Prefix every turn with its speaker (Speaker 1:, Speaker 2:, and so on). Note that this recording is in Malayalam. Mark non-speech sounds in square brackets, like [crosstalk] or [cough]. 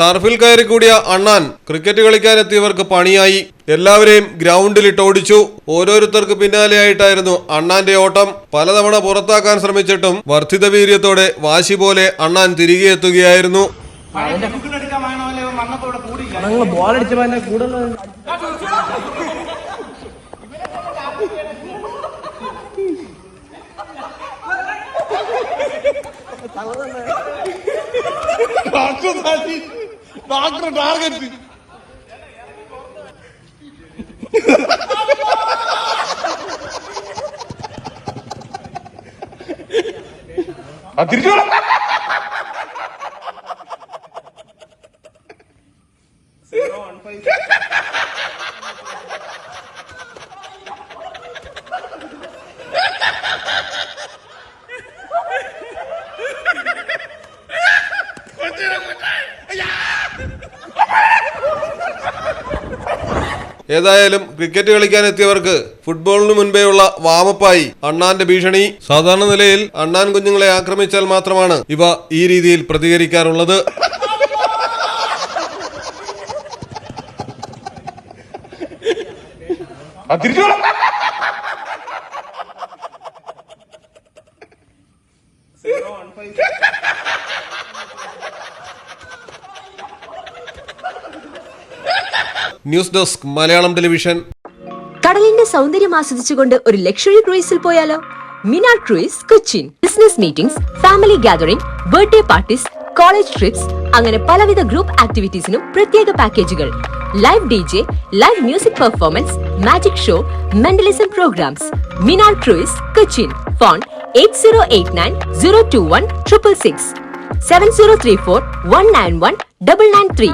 Speaker 1: ടർഫിൽ കയറി കൂടിയ അണ്ണാൻ ക്രിക്കറ്റ് കളിക്കാനെത്തിയവർക്ക് പണിയായി. എല്ലാവരെയും ഗ്രൗണ്ടിലിട്ട് ഓടിച്ചു. ഓരോരുത്തർക്ക് പിന്നാലെയായിട്ടായിരുന്നു അണ്ണാന്റെ ഓട്ടം. പലതവണ പുറത്താക്കാൻ ശ്രമിച്ചിട്ടും വർദ്ധിത വീര്യത്തോടെ വാശി പോലെ അണ്ണാൻ തിരികെ എത്തുകയായിരുന്നു. [laughs]
Speaker 2: വേണമല്ലേ വന്നപ്പോ ഡോക്ടർ ടാർഗറ്റ്
Speaker 3: നിങ്ങൾ ബോൾ അടിച്ചപ്പോ എന്റെ
Speaker 1: ഏതായാലും ക്രിക്കറ്റ് കളിക്കാനെത്തിയവർക്ക് ഫുട്ബോളിന് മുൻപേയുള്ള വാമപ്പായി. അണ്ണാന്റെ ഭീഷണി സാധാരണ നിലയിൽ അണ്ണാൻ കുഞ്ഞുങ്ങളെ ആക്രമിച്ചാൽ മാത്രമാണ് ഇവ ഈ രീതിയിൽ പ്രതികരിക്കാറുള്ളത്.
Speaker 2: തിരിച്ചു
Speaker 1: ന്യൂസ് ഡെസ്ക് മലയാളം ടെലിവിഷൻ.
Speaker 4: കടലിന്റെ സൗന്ദര്യം ആസ്വദിച്ചുകൊണ്ട് ഒരു ലക്ഷറി ക്രൂയിസിൽ പോയാലോ? Minar cruise Cochin. Business meetings family gathering birthday parties college trips അങ്ങനെ പലവിധ ഗ്രൂപ്പ് ആക്ടിവിറ്റീസിനും പ്രത്യേക പാക്കേജുകൾ. Live D J live music performance magic show mentalism programmes. Minar cruise Cochin. Phone eight zero eight nine zero two one triple six. Seven zero three four one nine one double nine three.